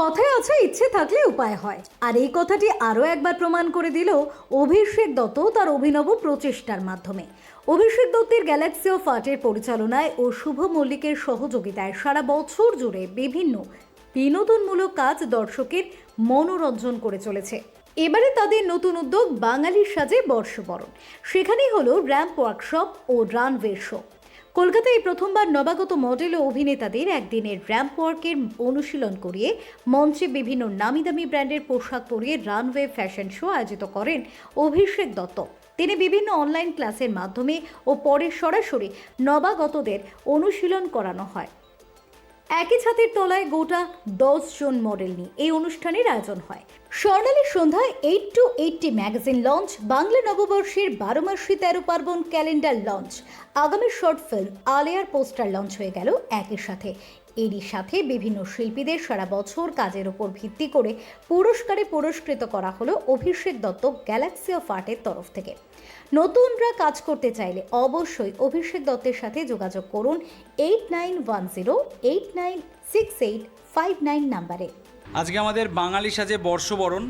কথায় আছে, ইচ্ছে থাকলে উপায় হয়। আর এই কথাটি আরও একবার প্রমাণ করে দিল অভিষেক দত্ত তার অভিনব প্রচেষ্টার মাধ্যমে। অভিষেক দত্তের গ্যালাক্সি অফ আর্টের পরিচালনায় ও শুভ মল্লিকের সহযোগিতায় সারা বছর জুড়ে বিভিন্ন বিনোদনমূলক কাজ দর্শকের মনোরঞ্জন করে চলেছে। এবারে তাদের নতুন উদ্যোগ বাঙালির সাজে বর্ষবরণ। সেখানেই হলো র্যাম্প ওয়ার্কশপ ও রানওয়ে শো। কলকাতায় প্রথমবার নবাগত মডেল ও অভিনেতাদের একদিনের র্যাম্প ওয়ার্কের অনুশীলন করিয়ে মঞ্চে বিভিন্ন নামি দামি ব্র্যান্ডের পোশাক পরিয়ে রানওয়ে ফ্যাশন শো আয়োজিত করেন অভিষেক দত্ত। তিনি বিভিন্ন অনলাইন ক্লাসের মাধ্যমে ও পরে সরাসরি নবাগতদের অনুশীলন করানো হয়। একই ছাতের তলায় গোটা দশ জন মডেল নিয়ে এই অনুষ্ঠানের আয়োজন হয়। স্বর্ণালী সন্ধ্যায় eight two eighty magazine launch Bangla নববর্ষের বারো মাসি তেরো পার্বণ ক্যালেন্ডার লঞ্চ আগামী শর্ট ফিল্ম আলেয়ার পোস্টার লঞ্চ হয়ে গেল একই সাথে। এরই সাথে বিভিন্ন শিল্পীদের সারা বছর কাজের উপর ভিত্তি করে পুরস্কারে পুরস্কৃত করা হলো অভিষেক দত্ত গ্যালাক্সি অফ আর্টের তরফ থেকে। নতুনরা কাজ করতে চাইলে অবশ্যই অভিষেক দত্তের সাথে যোগাযোগ করুন eight nine one zero eight nine six eight five nine নাম্বারে আজকে আমাদের বাঙালি সাজে বর্ষবরণ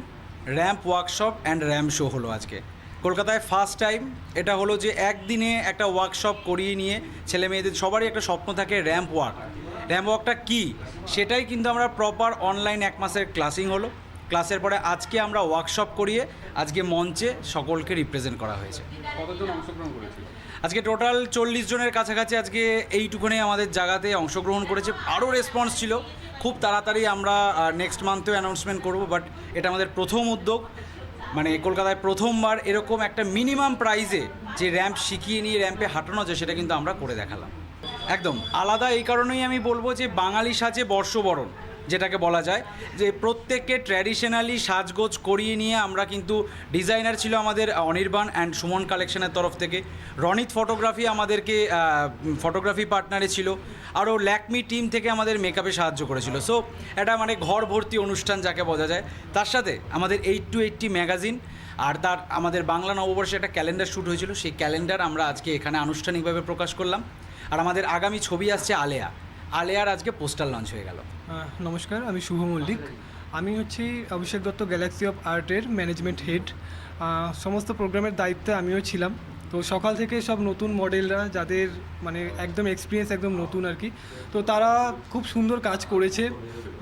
ramp workshop and ramp show হলো আজকে। কলকাতায় ফার্স্ট টাইম এটা হলো যে একদিনে একটা ওয়ার্কশপ করিয়ে নিয়ে ছেলে মেয়েদের সবারই একটা স্বপ্ন থাকে র্যাম্প ওয়ার্ক র্যাম্প ওয়ার্কটা কী? সেটাই কিন্তু আমরা প্রপার অনলাইন এক মাসের ক্লাসিং হলো। ক্লাসের পরে আজকে আমরা ওয়ার্কশপ করিয়ে আজকে মঞ্চে সকলকে রিপ্রেজেন্ট করা হয়েছে। কতজন অংশগ্রহণ করেছিল আজকে টোটাল চল্লিশ জনের কাছাকাছি আজকে এইটুকুনে আমাদের জায়গাতে অংশগ্রহণ করেছে। আরও রেসপন্স ছিল। খুব তাড়াতাড়ি আমরা নেক্সট মান্থেও অ্যানাউন্সমেন্ট করব বাট এটা আমাদের প্রথম উদ্যোগ। মানে কলকাতায় প্রথমবার এরকম একটা মিনিমাম প্রাইজে যে র্যাম্প শিখিয়ে নিয়ে র্যাম্পে হাঁটানো যায় সেটা কিন্তু আমরা করে দেখালাম। একদম। আলাদা এই কারণেই আমি বলব যে বাঙালি সাজে বর্ষবরণ। যেটাকে বলা যায় যে প্রত্যেককে ট্র্যাডিশনালি সাজগোজ করিয়ে নিয়ে আমরা কিন্তু ডিজাইনার ছিল আমাদের অনির্বাণ অ্যান্ড সুমন কালেকশনের তরফ থেকে। রনিত ফটোগ্রাফি আমাদেরকে ফটোগ্রাফি পার্টনারে ছিল। আরও ল্যাকমি টিম থেকে আমাদের মেকআপে সাহায্য করেছিল। সো এটা মানে ঘর ভর্তি অনুষ্ঠান যাকে বোঝা যায়। তার সাথে আমাদের এইট টু এইটটি ম্যাগাজিন আর তার, আমাদের বাংলা নববর্ষে একটা ক্যালেন্ডার শ্যুট হয়েছিল। সেই ক্যালেন্ডার আমরা আজকে এখানে আনুষ্ঠানিকভাবে প্রকাশ করলাম। আর আমাদের আগামী ছবি আসছে আলেয়া। আলেয়ার আজকে পোস্টার লঞ্চ হয়ে গেল। নমস্কার আমি শুভ মল্লিক। আমি হচ্ছি অভিষেক দত্ত গ্যালাক্সি অফ আর্টের ম্যানেজমেন্ট হেড সমস্ত প্রোগ্রামের দায়িত্বে আমিও ছিলাম। তো সকাল থেকে সব নতুন মডেলরা যাদের মানে একদম এক্সপিরিয়েন্স একদম নতুন আর কি তো তারা খুব সুন্দর কাজ করেছে।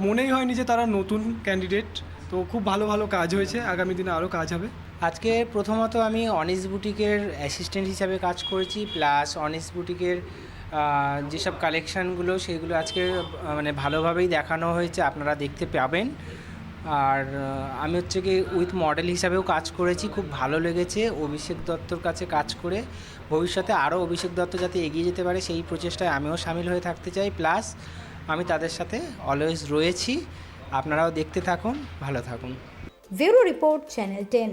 মনেই হয়নি যে তারা নতুন ক্যান্ডিডেট তো খুব ভালো ভালো কাজ হয়েছে। আগামী দিনে আরও কাজ হবে। আজকে প্রথমত আমি অনিস বুটিকের অ্যাসিস্ট্যান্ট হিসাবে কাজ করেছি প্লাস অনিস বুটিকের যেসব কালেকশানগুলো সেগুলো আজকে মানে ভালোভাবেই দেখানো হয়েছে, আপনারা দেখতে পাবেন। আর আমি হচ্ছে কি উইথ মডেল হিসাবেও কাজ করেছি, খুব ভালো লেগেছে, অভিষেক দত্তর কাছে কাজ করে। ভবিষ্যতে আরও অভিষেক দত্ত যাতে এগিয়ে যেতে পারে, সেই প্রচেষ্টায় আমিও সামিল হয়ে থাকতে চাই। প্লাস, আমি তাদের সাথে অলওয়েজ রয়েছি। আপনারাও দেখতে থাকুন, ভালো থাকুন। Bureau report, channel ten.